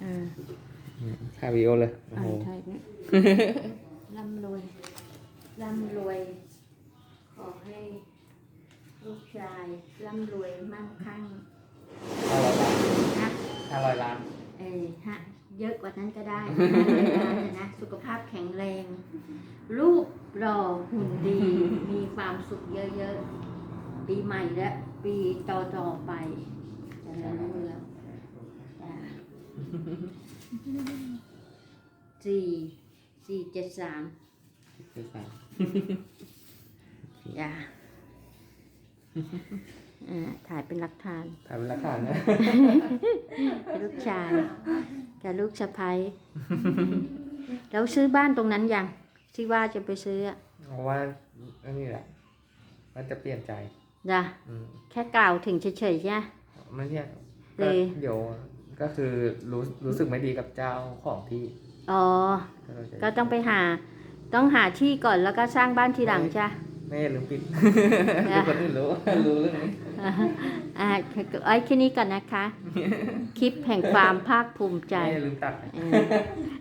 เออถ่ายวีดีโอเลยโอ้อ่าโหนไทยเนี่ยร่ำรวยร่ำรวย ขอให้ ลูกชายร่ำรวยมั่งคั่งห้าร้อยล้านนะห้าร้อยล้านเออฮะเยอะกว่านั้นก็ได้นะสุขภาพแข็งแรงลูกหล่อหุ่นดีมีความสุขเยอะๆ ปีใหม่และปีต่อๆไปจะเริ่มเรืองจ้ะ สี่สี่เจ็ดสามคือสามจ้ะอ่าถ่ายเป็นหลักฐานถ่ายเป็นหลักฐานนะลูกชายกับลูกสะพ้ยแล้วซื้อบ้านตรงนั้นยังที่ว่าจะไปซื้ออะเพราะว่าอันนี้แหละมันจะเปลี่ยนใจจ้ะอืมแค่กล่าวถึงเฉยๆใช่ไหมไม่ใช่เลก็ยเดี๋ยว ก็คือรู้รู้สึกไม่ดีกับเจ้าของที่อ๋อก็เราจะก็ต้องไปหา ต้องหาที่ก่อนแล้วก็สร้างบ้านทีหลังใช่ไหมไม่ให้ลืมปิดเดี๋ยวคนอื่นรู้รู้เรื่องนี้อ่าไอ้แค่นี้ก่อนนะคะ คลิปแห่งความภาคภูมิใจไม่ให้ลืมตัดเออ